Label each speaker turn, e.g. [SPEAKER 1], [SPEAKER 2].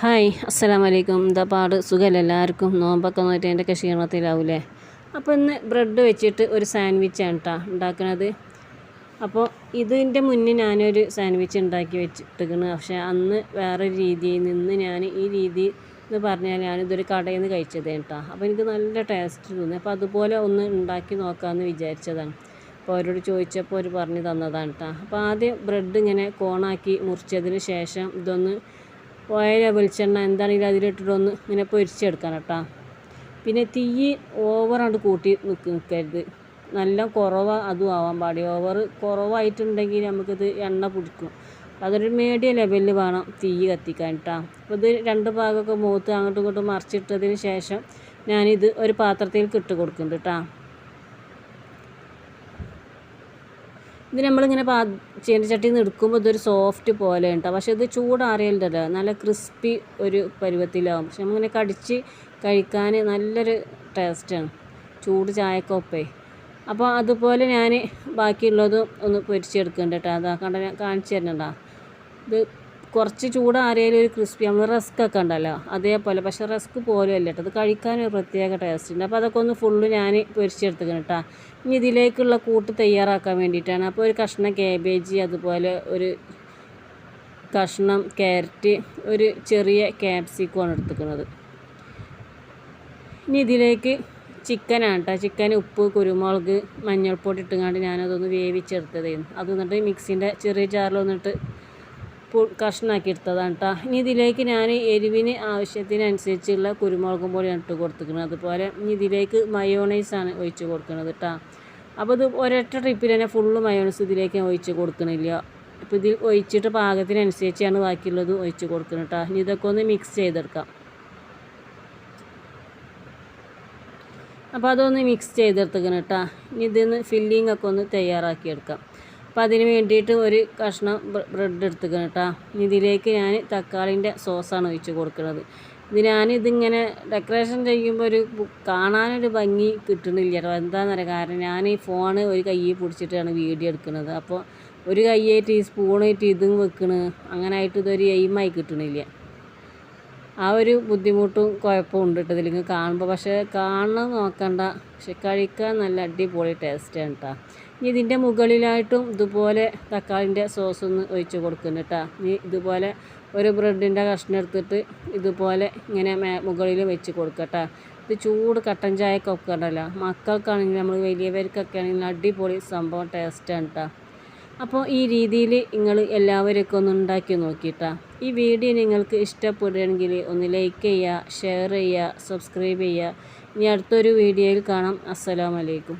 [SPEAKER 1] Hi അസ്സലാം വലൈക്കും എന്താ പാട് സുഖമല്ല എല്ലാവർക്കും? നോമ്പൊക്കെ നോയിട്ട് എന്റെ ക്ഷീണത്തിലാവൂലേ അപ്പോൾ ഇന്ന് ബ്രെഡ് വെച്ചിട്ട് ഒരു സാൻഡ്വിച്ചാണ് കേട്ടോ ഉണ്ടാക്കുന്നത് അപ്പോൾ ഇതിന്റെ മുന്നേ ഞാനൊരു സാൻഡ്വിച്ച് ഉണ്ടാക്കി വെച്ചിട്ടിരിക്കുന്നു പക്ഷേ അന്ന് വേറൊരു രീതിയിൽ നിന്ന് ഞാൻ ഈ രീതി എന്ന് പറഞ്ഞാൽ ഞാനിതൊരു കടയിൽ നിന്ന് കഴിച്ചത് കേട്ടോ അപ്പോൾ എനിക്ക് നല്ല ടേസ്റ്റ് തോന്നി. അപ്പോൾ അതുപോലെ ഒന്ന് ഉണ്ടാക്കി നോക്കാമെന്ന് വിചാരിച്ചതാണ്. അപ്പോൾ അവരോട് ചോദിച്ചപ്പോൾ അവർ പറഞ്ഞു തന്നതാണ് കേട്ടോ അപ്പോൾ ആദ്യം ബ്രെഡ് ഇങ്ങനെ കോണാക്കി മുറിച്ചതിന് ശേഷം ഇതൊന്ന് ഓയിൽ വെളിച്ചെണ്ണ എന്താണെങ്കിലും അതിലിട്ടിട്ടൊന്ന് ഇങ്ങനെ പൊരിച്ചെടുക്കണം കേട്ടോ. പിന്നെ തീ ഓവറാണ്ട് കൂട്ടി നിൽക്ക് നിൽക്കരുത് നല്ല കുറവ് അതും ആവാൻ പാടില്ല. ഓവർ കുറവായിട്ടുണ്ടെങ്കിൽ നമുക്കിത് എണ്ണ പിടിക്കും. അതൊരു മീഡിയം ലെവലിൽ വേണം തീ കത്തിക്കാൻ കേട്ടോ. അപ്പോൾ ഇത് രണ്ട് ഭാഗമൊക്കെ മൂത്ത് അങ്ങോട്ടും ഇങ്ങോട്ടും മറിച്ചിട്ടതിന് ശേഷം ഞാനിത് ഒരു പാത്രത്തിൽ ഇട്ട് കൊടുക്കുന്നുണ്ട് കേട്ടോ. ഇത് നമ്മളിങ്ങനെ പാ ചീനച്ചട്ടിയിൽ നിന്ന് എടുക്കുമ്പോൾ ഇതൊരു സോഫ്റ്റ് പോലെ ഉണ്ടാവും പക്ഷേ ഇത് ചൂടാറിയല്ലോ നല്ല ക്രിസ്പി ഒരു പരുവത്തിലാവും. പക്ഷെ നമ്മളിങ്ങനെ കടിച്ച് കഴിക്കാൻ നല്ലൊരു ടേസ്റ്റാണ് ചൂട് ചായക്കൊപ്പേ അപ്പോൾ അതുപോലെ ഞാൻ ബാക്കിയുള്ളതും ഒന്ന് പൊരിച്ചെടുക്കുന്നുണ്ട് കേട്ടോ അതാ കണ്ട കാണിച്ചു തരുന്നുണ്ടോ ഇത് കുറച്ച് ചൂടാറിയാലും ഒരു ക്രിസ്പി നമ്മൾ റസ്ക് ഒക്കെ ഉണ്ടല്ലോ. അതേപോലെ. പക്ഷേ റസ്ക് പോലും അല്ല കേട്ടോ അത് കഴിക്കാൻ ഒരു പ്രത്യേക ടേസ്റ്റ് ഉണ്ട്. അപ്പോൾ അതൊക്കെ ഒന്ന് ഫുള്ള് ഞാൻ പൊരിച്ചെടുത്തുക്കണം കേട്ടോ ഇനി ഇതിലേക്കുള്ള കൂട്ട് തയ്യാറാക്കാൻ വേണ്ടിയിട്ടാണ്. അപ്പോൾ ഒരു കഷ്ണം കാബേജ് അതുപോലെ ഒരു കഷ്ണം ക്യാരറ്റ് ഒരു ചെറിയ ക്യാപ്സിക്കമാണ് എടുത്തിക്കുന്നത് ഇനി ഇതിലേക്ക് ചിക്കനാണ് കേട്ടോ ചിക്കൻ ഉപ്പ് കുരുമുളക് മഞ്ഞൾപ്പൊടി ഇട്ടുകൊണ്ട് ഞാനതൊന്ന് വേവിച്ചെടുത്തതായിരുന്നു അത് എന്നിട്ട് മിക്സിന്റെ ചെറിയ ജാറിൽ വന്നിട്ട് കഷ്ണാക്കി എടുത്തതാണ് കേട്ടോ ഇനി ഇതിലേക്ക് ഞാൻ എരിവിന് ആവശ്യത്തിനനുസരിച്ചുള്ള കുരുമുളകും പൊടിയാണ് ഇട്ട് കൊടുത്തിരിക്കുന്നത്. അതുപോലെ ഇനി ഇതിലേക്ക് മയോണൈസാണ് ഒഴിച്ച് കൊടുക്കുന്നത് കേട്ടോ അപ്പോൾ ഇത് ഒരൊറ്റ ട്രിപ്പിൽ തന്നെ ഫുള്ള് മയോണൈസ് ഇതിലേക്ക് ഒഴിച്ച് കൊടുക്കണില്ല. അപ്പോൾ ഇതിൽ ഒഴിച്ചിട്ട് പാകത്തിനനുസരിച്ചാണ് ബാക്കിയുള്ളത് ഒഴിച്ച് കൊടുക്കുന്നത് കേട്ടോ ഇനി ഇതൊക്കെ ഒന്ന് മിക്സ് ചെയ്തെടുക്കാം. അപ്പോൾ അതൊന്ന് മിക്സ് ചെയ്തെടുത്തേക്കണം കേട്ടോ ഇനി ഇതിൽ ഫില്ലിംഗ് ഒക്കെ ഒന്ന് തയ്യാറാക്കിയെടുക്കാം. അപ്പോൾ അതിന് വേണ്ടിയിട്ട് ഒരു കഷ്ണം ബ്രെഡ് എടുത്തുക്കണം കേട്ടോ. ഇതിലേക്ക് ഞാൻ തക്കാളിന്റെ സോസാണ് ഒഴിച്ച് കൊടുക്കുന്നത്. ഇത് ഞാനിതിങ്ങനെ ഡെക്കറേഷൻ ചെയ്യുമ്പോൾ ഒരു കാണാനൊരു ഭംഗി കിട്ടുന്നില്ല കേട്ടോ. എന്താണെന്നറിയാം കാരണം ഞാൻ ഈ ഫോണ് ഒരു കയ്യിൽ പിടിച്ചിട്ടാണ് വീഡിയോ എടുക്കുന്നത്. അപ്പോൾ ഒരു കയ്യായിട്ട് ഈ സ്പൂണായിട്ട് ഇതും വെക്കണ്. അങ്ങനെ ആയിട്ട് ഇതൊരു എയിമായി കിട്ടണില്ല. ആ ഒരു ബുദ്ധിമുട്ടും കുഴപ്പവും ഉണ്ട് കേട്ടോ ഇതിലേക്ക് കാണുമ്പോൾ പക്ഷേ കാണണം നോക്കണ്ട. പക്ഷെ കഴിക്കാൻ നല്ല അടിപൊളി ടേസ്റ്റാണ് കേട്ടോ ഇനി ഇതിന്റെ മുകളിലായിട്ടും ഇതുപോലെ തക്കാളിന്റെ സോസ് ഒന്ന് ഒഴിച്ച് കൊടുക്കുന്നു കേട്ടോ ഇനി ഇതുപോലെ ഒരു ബ്രെഡിന്റെ കഷ്ണം എടുത്തിട്ട് ഇതുപോലെ ഇങ്ങനെ മുകളിൽ വെച്ച് കൊടുക്കട്ടോ ഇത് ചൂട് കട്ടൻ ചായക്കൊക്കെ ഉണ്ടല്ലോ. മക്കൾക്കാണെങ്കിൽ നമ്മൾ വലിയവർക്കൊക്കെ ആണെങ്കിൽ അടിപൊളി സംഭവം ടേസ്റ്റാണ് കേട്ടോ അപ്പോൾ ഈ രീതിയിൽ നിങ്ങൾ എല്ലാവരൊക്കെ ഒന്ന് ഉണ്ടാക്കി നോക്കിയിട്ടാ. ഈ വീഡിയോ നിങ്ങൾക്ക് ഇഷ്ടപ്പെടുകയാണെങ്കിൽ ഒന്ന് ലൈക്ക് ചെയ്യുക ഷെയർ ചെയ്യുക സബ്സ്ക്രൈബ് ചെയ്യുക. ഇനി അടുത്തൊരു വീഡിയോയിൽ കാണാം. അസ്സലാമലൈക്കും